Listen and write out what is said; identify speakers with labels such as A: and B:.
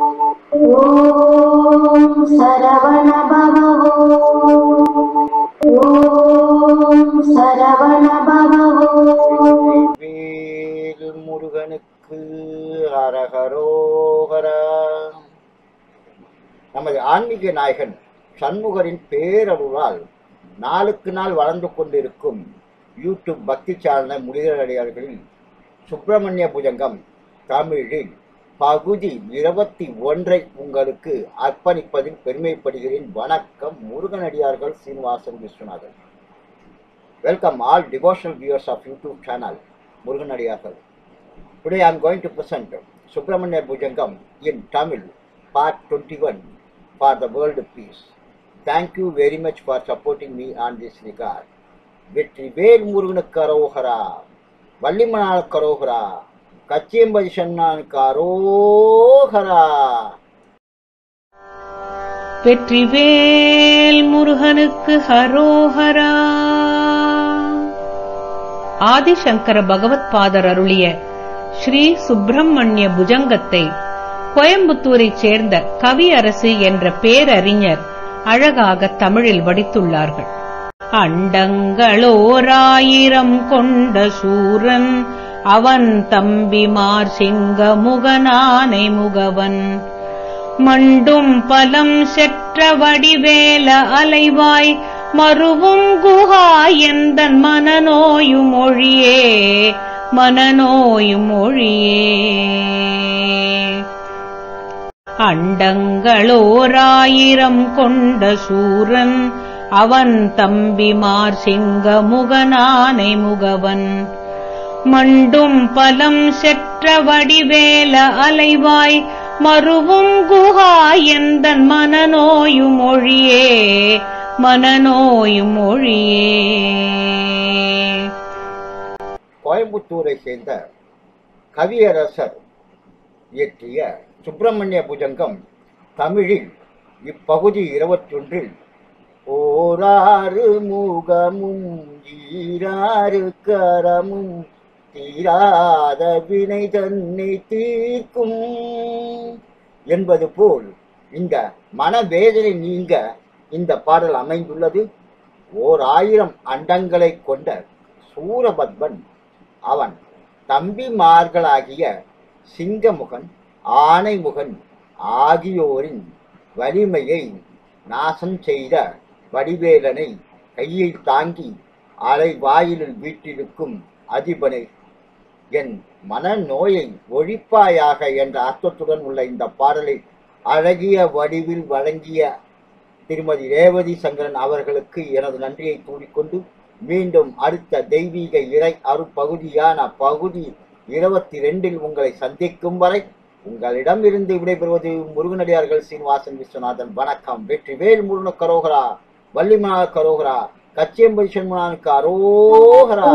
A: ஓம்
B: வேல் முருகனுக்கு அரகரோகரா. நமது ஆன்மீக நாயகன் சண்முகரின் பேரருளால் நாளுக்கு நாள் வளர்ந்து கொண்டிருக்கும் யூடியூப் பக்தி சேனல் முருகனடியார்களில் சுப்பிரமணிய புஜங்கம் தமிழில் பகுதி இருபத்தி ஒன்றை உங்களுக்கு அர்ப்பணிப்பதில் பெருமைப்படுகிறேன் வணக்கம் முருகனடியார்கள் Srinivasan Viswanathan welcome all devotional viewers of YouTube channel Muruganadiyargal today I am going to present Subramanya Bhujangam in Tamil part twenty one for the world peace thank you very much for supporting me on this record வெற்றி வேல் முருகனுக்கு அரோகரா வள்ளிமனாளுக்கு அரோகரா கச்சியம்பதி சொன்னானுக்கு அரோகரா
C: வெற்றிவேல் முருகனுக்கு ஹரோஹரா. ஆதிசங்கர பகவத் father அருளிய ஸ்ரீ சுப்பிரமணிய புஜங்கத்தை கோயம்புத்தூரைச் சேர்ந்த கவியரசு என்ற பேரறிஞர் அழகாக தமிழில் வடித்துள்ளார்கள். அண்டங்களோராயிரம் கொண்ட சூரன் அவன் தம்பிமார் சிங்க முகனானை முகவன். மண்டும் பலம் செற்ற வடிவேல அலைவாய் மறுவும் குஹா எந்தன் மனநோயும் ஒழியே மனநோயும் ஒழியே. அண்டங்களோராயிரம் கொண்ட சூரன் அவன் தம்பிமார் சிங்க முகனானை முகவன். மண்டும் பலம் செற்ற வடிவேல அலைவாய் மறுவும் குஹா எந்தன் மனநோயும் மொழியே மனநோயும் மொழியே
B: கோயம்புத்தூரை சேர்ந்த கவியரசர் இயற்றிய சுப்பிரமணிய புஜங்கம் தமிழில் இப்பகுதி இருபத்தொன்றில் ஓராறு முகமும் ஈராறு கரமும் தீராத வினை தன்னை தீர்க்கும் என்பது போல் இந்த மனவேதனை நீங்க இந்த பாடல் அமைந்துள்ளது. ஓர் ஆயிரம் அண்டங்களை கொண்ட சூரபத்மன் அவன் தம்பிமார்களாகிய சிங்கமுகன் ஆனைமுகன் ஆகியோரின் வலிமையை நாசம் செய்த வடிவேலனை கையில் தாங்கி அலை வாயிலில் வீட்டிருக்கும் அதிபனை என் மனநோயை ஒழிப்பாயாக என்ற அர்த்தத்துடன் உள்ள இந்த பாடலை அழகிய வடிவில் வழங்கிய திருமதி ரேவதி சங்கரன் அவர்களுக்கு எனது நன்றியை கூறிக்கொண்டு மீண்டும் அடுத்த தெய்வீக இறை அருப்பகுதியான பகுதி இருபத்தி ரெண்டில் உங்களை சந்திக்கும் வரை உங்களிடம் இருந்து விடைபெறுவது முருகனடியார்கள் சீனிவாசன் விஸ்வநாதன். வணக்கம். வெற்றி வேல் முருகன கரோகரா வள்ளிமனா கரோகரா. कच्चे बच्चे मुनान
A: का रोह रहा